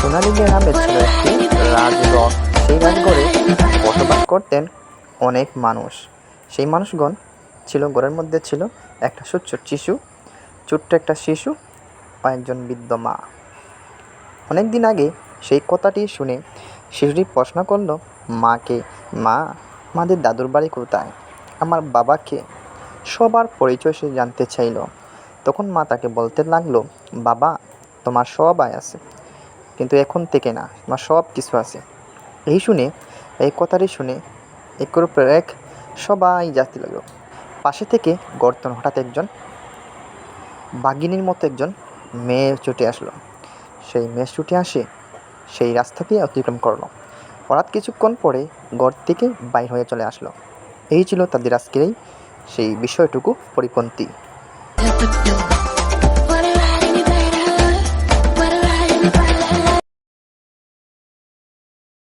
সোনালী গ্রামে ছিল একটি রাজগড় সেই রাজগড়ে বসবাস করতেন অনেক মানুষ। সেই মানুষগণ ছিল, ঘরের মধ্যে ছিল একটা ছোট্ট শিশু, ছোট্ট একটা শিশু ও একজন বৃদ্ধ মা। অনেক দিন আগে সেই কথাটি শুনে শিশুটি প্রশ্ন করল, মাকে, মা আমাদের দাদুর বাড়ি কোথায়? আমার বাবাকে? সবার পরিচয় সে জানতে চাইলো। তখন মা তাকে বলতে লাগল, বাবা, তোমার সবাই আছে। কিন্তু এখন থেকে না তোমার সব কিছু আছে। এই শুনে, এই কথাটি শুনে একের উপর এক সবাই যাতে লাগল। পাশে থেকে গর্তন হঠাৎ একজন বাগিনীর মতো একজন মেয়ে ছুটে আসলো। সেই মেয়ে ছুটে আসে, সেই রাস্তা দিয়ে অতিক্রম করল। হঠাৎ কিছুক্ষণ পরে ঘর থেকে বাইর হয়ে চলে আসলো। এই ছিল তাদের আজকের সেই বিষয়টুকু পরিপন্থী।